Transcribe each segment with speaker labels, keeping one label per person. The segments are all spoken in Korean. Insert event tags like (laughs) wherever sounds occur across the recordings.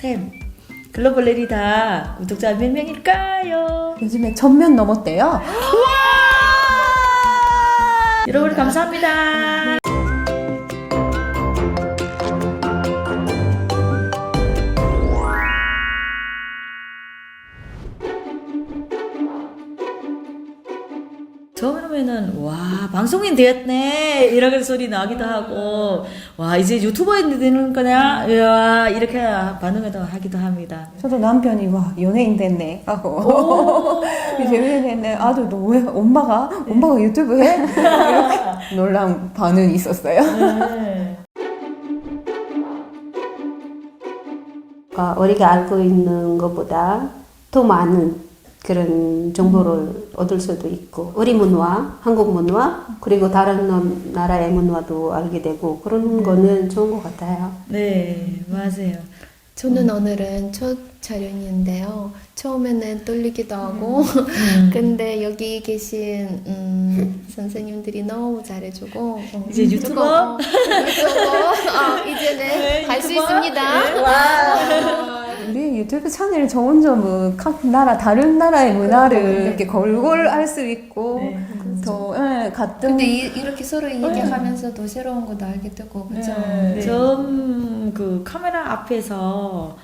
Speaker 1: 쌤, 글로벌 레리다 구독자 몇 명일까요?
Speaker 2: 요즘에 전면 넘었대요. (gasps)
Speaker 1: 여러분 감사합니다. 처음에는 와 방송인 되었네 이런 소리 나기도 하고 와 이제 유튜버인 되는 거냐 와 이렇게 반응을 하기도 합니다.
Speaker 2: 저도 남편이 와 연예인 됐네 하고
Speaker 1: 오. (laughs)
Speaker 2: 이제 연예인 됐네 아들도 왜 엄마가 엄마가 유튜브 해 이렇게 (laughs) 놀란 반응이 있었어요.
Speaker 1: 네.
Speaker 3: 어, 우리가 알고 있는 것보다 더 많은 그런 정보를 얻을 수도 있고 우리 문화, 한국 문화 그리고 다른 남- 나라의 문화도 알게 되고 그런 거는 좋은 것 같아요.
Speaker 1: 네 맞아요.
Speaker 4: 저는 오늘은 첫 촬영인데요. 처음에는 떨리기도 하고,
Speaker 1: 음. (laughs)
Speaker 4: 근데 여기 계신 음, 선생님들이 너무 잘해주고
Speaker 1: 이제
Speaker 4: 조금,
Speaker 1: 유튜버?
Speaker 4: 어, 유튜버 어, 이제는
Speaker 1: 네,
Speaker 4: 할수
Speaker 1: 유튜버?
Speaker 4: 있습니다.
Speaker 1: 네, 와.
Speaker 2: 우리 유튜브 채널 좋은 점은 각 나라 다른 나라의 문화를 이렇게 걸골 알 수 있고
Speaker 1: 네.
Speaker 2: 더 예, 같은
Speaker 4: 근데 이, 이렇게 서로 얘기하면서도 새로운 것도 알게 되고 그죠?
Speaker 1: 네. 좀그 카메라 앞에서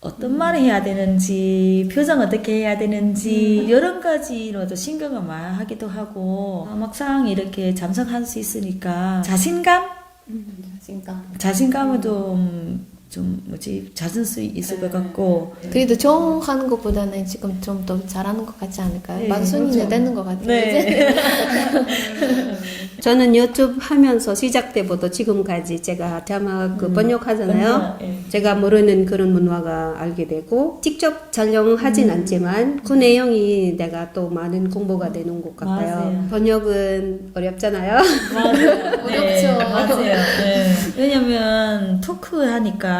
Speaker 1: 어떤 말을 해야 되는지 표정 어떻게 해야 되는지 여러 가지로도 신경을 많이 하기도 하고 막상 이렇게 참석할 수 있으니까 자신감
Speaker 2: 자신감.
Speaker 1: 자신감을 좀, 좀 뭐지 찾을 수 있을 것 같고
Speaker 4: 그래도 좀 하는 것보다는 지금 좀 더 잘하는 것 같지 않을까요?
Speaker 1: 네,
Speaker 4: 만순이는
Speaker 2: 그렇죠.
Speaker 4: 되는 것 같아요.
Speaker 1: 네. (laughs)
Speaker 3: 저는 유튜브 하면서 시작 때부터 지금까지 제가 자막 그 번역하잖아요.
Speaker 1: 네.
Speaker 3: 제가 모르는 그런 문화가 알게 되고 직접 촬영하진 않지만 그 내용이 내가 또 많은 공부가 되는 것 같아요.
Speaker 1: 맞아요.
Speaker 3: 번역은 어렵잖아요.
Speaker 1: 맞아요. (laughs)
Speaker 4: 어렵죠.
Speaker 1: 맞아요. 네. (laughs) 왜냐면 토크 하니까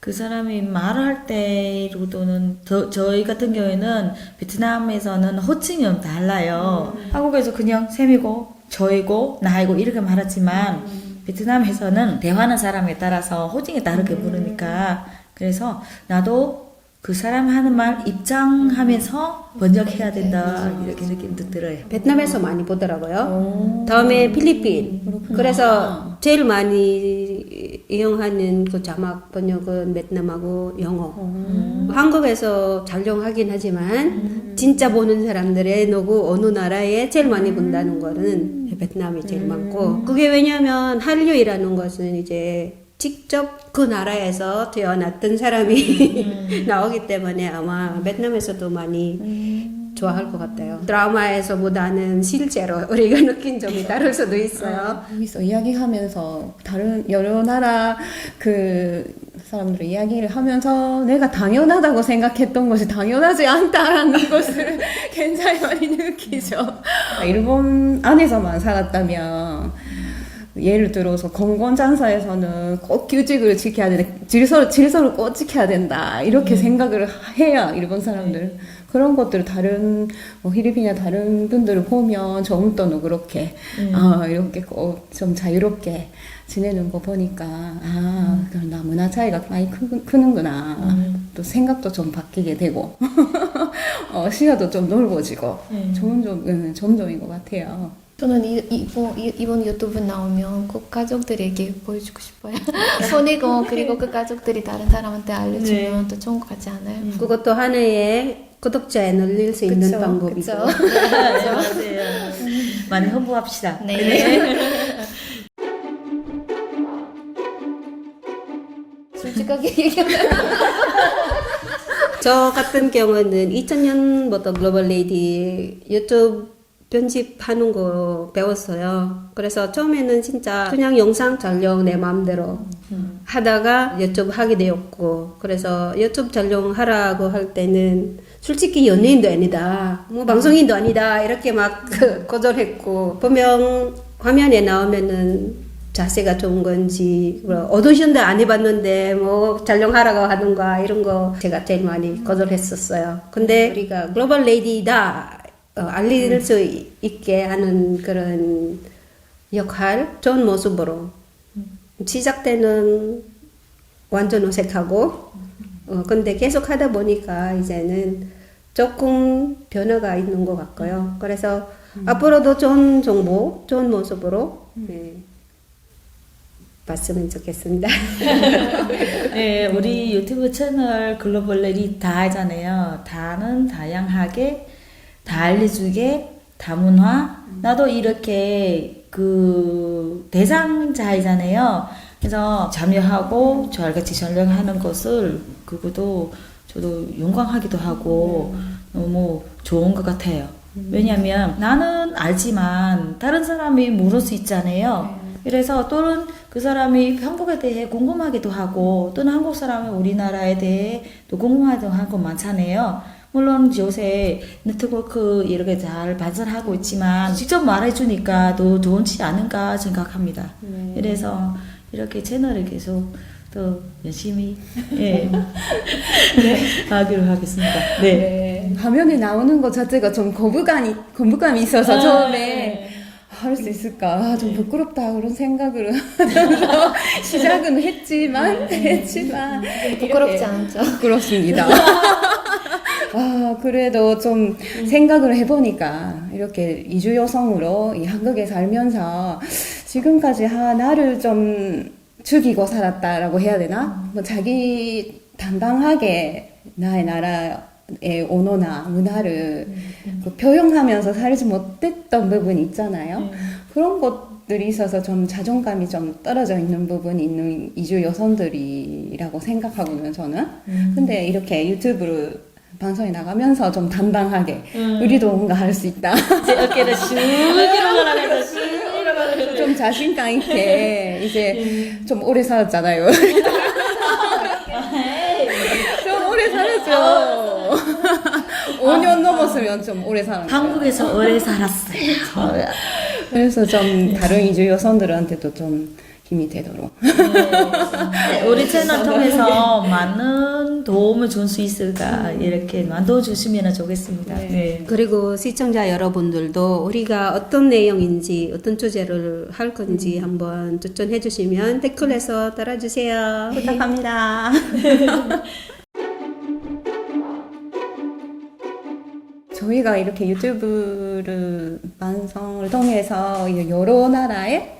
Speaker 1: 그 사람이 말을 할 때로도는 저, 저희 같은 경우에는 베트남에서는 호칭은 달라요. 한국에서 그냥 셈이고 저이고 나이고 이렇게 말하지만 베트남에서는 대화하는 사람에 따라서 호칭이 다르게 부르니까 그래서 나도 그 사람 하는 말 입장하면서 번역해야 된다 이렇게 느낌도 들어요.
Speaker 3: 베트남에서 많이 보더라고요. 다음에 필리핀. 그래서 제일 많이 이용하는 그 자막 번역은 베트남하고 영어. 한국에서 촬영하긴 하지만 진짜 보는 사람들의 누구 어느 나라에 제일 많이 본다는 거는 베트남이 제일 많고. 그게 왜냐면 한류이라는 것은 이제 직접 그 나라에서 태어났던 사람이 (laughs) 나오기 때문에 아마 베트남에서도 많이 좋아할 것 같아요. 드라마에서보다는 실제로 (laughs) 우리가 느낀 점이 다를 수도 있어요.
Speaker 2: 여기서 이야기하면서 다른 여러 나라 그 사람들 이야기를 하면서 내가 당연하다고 생각했던 것이 당연하지 않다라는 (laughs) 것을 (laughs) 굉장히 많이 느끼죠. 일본 안에서만 살았다면 예를 들어서 건건장사에서는 꼭 규칙을 지켜야 된다, 질서를, 질서를 꼭 지켜야 된다 이렇게 생각을 해야 일본 사람들 그런 것들 다른 뭐 필리핀이나 다른 분들을 보면 저음도는 그렇게 아 이렇게 꼭좀 자유롭게 지내는 거 보니까 아 그럼 나 문화 차이가 많이 크, 크는구나 또 생각도 좀 바뀌게 되고 (laughs) 어, 시야도 좀 넓어지고
Speaker 1: 음.
Speaker 2: 좋은 점 음, 점점인 것 같아요.
Speaker 4: 저는 이, 이번, 이- 이번 유튜브 나오면 꼭 가족들에게 보여주고 싶어요. (laughs) 손이고 그리고 그 가족들이 다른 사람한테 알려주면 또 좋은 것 같지 않아요?
Speaker 3: 그것도 하나의 구독자에 늘릴 수 있는
Speaker 4: 그쵸,
Speaker 3: 방법이죠.
Speaker 4: 그쵸. (laughs)
Speaker 1: 네, 맞아요. 많이 홍보합시다.
Speaker 4: 네. (laughs) 솔직하게 얘기하면 (laughs)
Speaker 3: 저 같은 경우는 2000년부터 글로벌 레이디 유튜브 편집하는 거 배웠어요. 그래서 처음에는 진짜 그냥 영상 촬영 내 마음대로 하다가 유튜브 하게 되었고, 그래서 유튜브 촬영하라고 할 때는 솔직히 연예인도 아니다, 뭐 방송인도 아니다, 이렇게 막 (laughs) 그 거절했고, 분명 화면에 나오면은 자세가 좋은 건지 뭐 오디션도 안 해봤는데 뭐 촬영하라고 하던가 이런 거 제가 제일 많이 거절했었어요. 근데 우리가 글로벌 레이디다 어, 알릴 수 있게 하는 그런 역할 좋은 모습으로. 시작 때는 완전 어색하고 어, 근데 계속 하다 보니까 이제는 조금 변화가 있는 것 같고요. 그래서 앞으로도 좋은 정보, 좋은 모습으로 네, 봤으면 좋겠습니다. (laughs)
Speaker 1: 네, 우리 유튜브 채널 글로벌 레디 다 하잖아요. 다는 다양하게, 다 알려주게, 다문화. 나도 이렇게 그 대상자이잖아요. 그래서 참여하고 저같이 전령하는 것을 그것도 저도 영광하기도 하고 너무 좋은 것 같아요. 왜냐면 나는 알지만 다른 사람이 모를 수 있잖아요. 그래서 또는 그 사람이 한국에 대해 궁금하기도 하고 또는 한국 사람이 우리나라에 대해 또 궁금하기도 하고 많잖아요. 물론 요새 네트워크 이렇게 잘 발전하고 있지만 직접 말해주니까 더 좋지 않은가 생각합니다. 그래서 이렇게 채널을 계속 더 열심히 예. (laughs) 하기로 하겠습니다. 네.
Speaker 2: 네. 화면에 나오는 것 자체가 좀 거부감이 거부감이 있어서
Speaker 1: 아,
Speaker 2: 처음에
Speaker 1: 네.
Speaker 2: 할 수 있을까 아, 좀 부끄럽다 그런 생각을 하면서 (laughs) 시작은 했지만 했지만
Speaker 4: 부끄럽지
Speaker 2: 이렇게
Speaker 4: 않죠?
Speaker 2: 부끄럽습니다. (laughs) 아 그래도 좀 생각을 해보니까 이렇게 이주 여성으로 이 한국에 살면서 지금까지 아 나를 좀 죽이고 살았다라고 해야 되나? 뭐 자기 당당하게 나의 나라의 언어나 문화를 그 표현하면서 살지 못했던 부분이 있잖아요. 그런 것들이 있어서 좀 자존감이 좀 떨어져 있는 부분이 있는 이주 여성들이라고 생각하거든요, 저는. 근데 이렇게 유튜브를 방송에 나가면서 좀 당당하게 우리도 뭔가 할 수 있다.
Speaker 1: 이제 어깨를 일어나면서
Speaker 2: 좀 자신감 있게 이제 좀 오래 살았잖아요. 좀 오래 살았죠. 5년 넘었으면 좀 오래 살았죠.
Speaker 1: 한국에서 오래 살았어요.
Speaker 2: 그래서 좀 다른 이주 여성들한테도 좀 힘이 되도록.
Speaker 1: 네, 우리 채널 통해서 많은 도움을 줄 수 있을까 이렇게 만들어 주시면 좋겠습니다. 네.
Speaker 3: 그리고 시청자 여러분들도 우리가 어떤 내용인지 어떤 주제를 할 건지 한번 추천해 주시면 댓글에서 달아주세요.
Speaker 2: 부탁합니다. (laughs) 저희가 이렇게 유튜브를 방송을 통해서 여러 나라의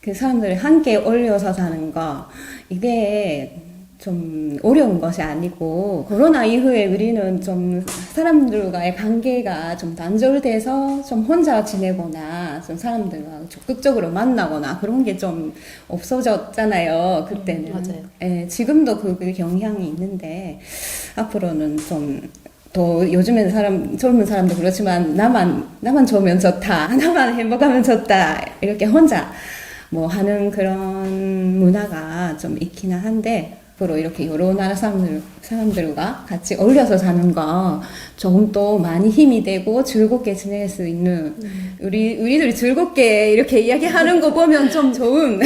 Speaker 2: 그 사람들을 함께 올려서 사는 거 이게 좀 어려운 것이 아니고 코로나 이후에 우리는 좀 사람들과의 관계가 좀 단절돼서 좀 혼자 지내거나 좀 사람들과 적극적으로 만나거나 그런 게 좀 없어졌잖아요 그때는
Speaker 3: 맞아요.
Speaker 2: 예, 지금도 그, 그 경향이 있는데 앞으로는 좀 더 요즘에는 사람 젊은 사람도 그렇지만 나만 나만 좋으면 좋다 (laughs) 나만 행복하면 좋다 이렇게 혼자 뭐 하는 그런 문화가 좀 있기는 한데 앞으로 이렇게 여러 나라 사람들 사람들과 같이 어울려서 사는 거 조금 또 많이 힘이 되고 즐겁게 지낼 수 있는 우리 우리들이 즐겁게 이렇게 이야기하는 거 보면 좀 (laughs) 좋은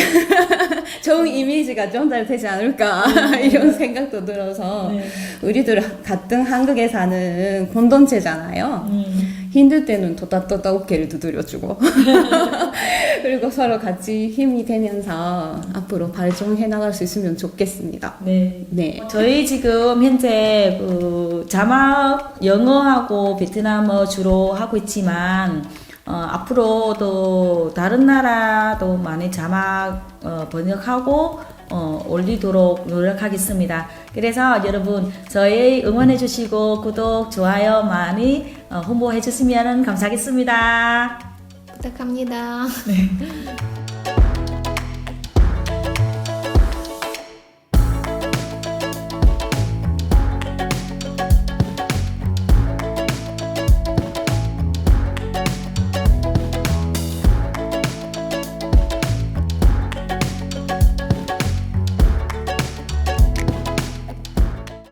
Speaker 2: (laughs) 좋은 이미지가 전달되지 않을까 (laughs) 이런 생각도 들어서 우리들 같은 한국에 사는 공동체잖아요. 힘들 때는 또다또다 어깨를 두드려주고 (laughs) 그리고 서로 같이 힘이 되면서 앞으로 발전해 나갈 수 있으면 좋겠습니다.
Speaker 1: 네.
Speaker 2: 네.
Speaker 1: 저희 지금 현재 그 자막 영어하고 베트남어 주로 하고 있지만 어, 앞으로도 다른 나라도 많이 자막 어, 번역하고 어, 올리도록 노력하겠습니다. 그래서 여러분 저희 응원해 주시고 구독 좋아요 많이 어, 홍보해 주시면 감사하겠습니다.
Speaker 4: 부탁합니다. (laughs)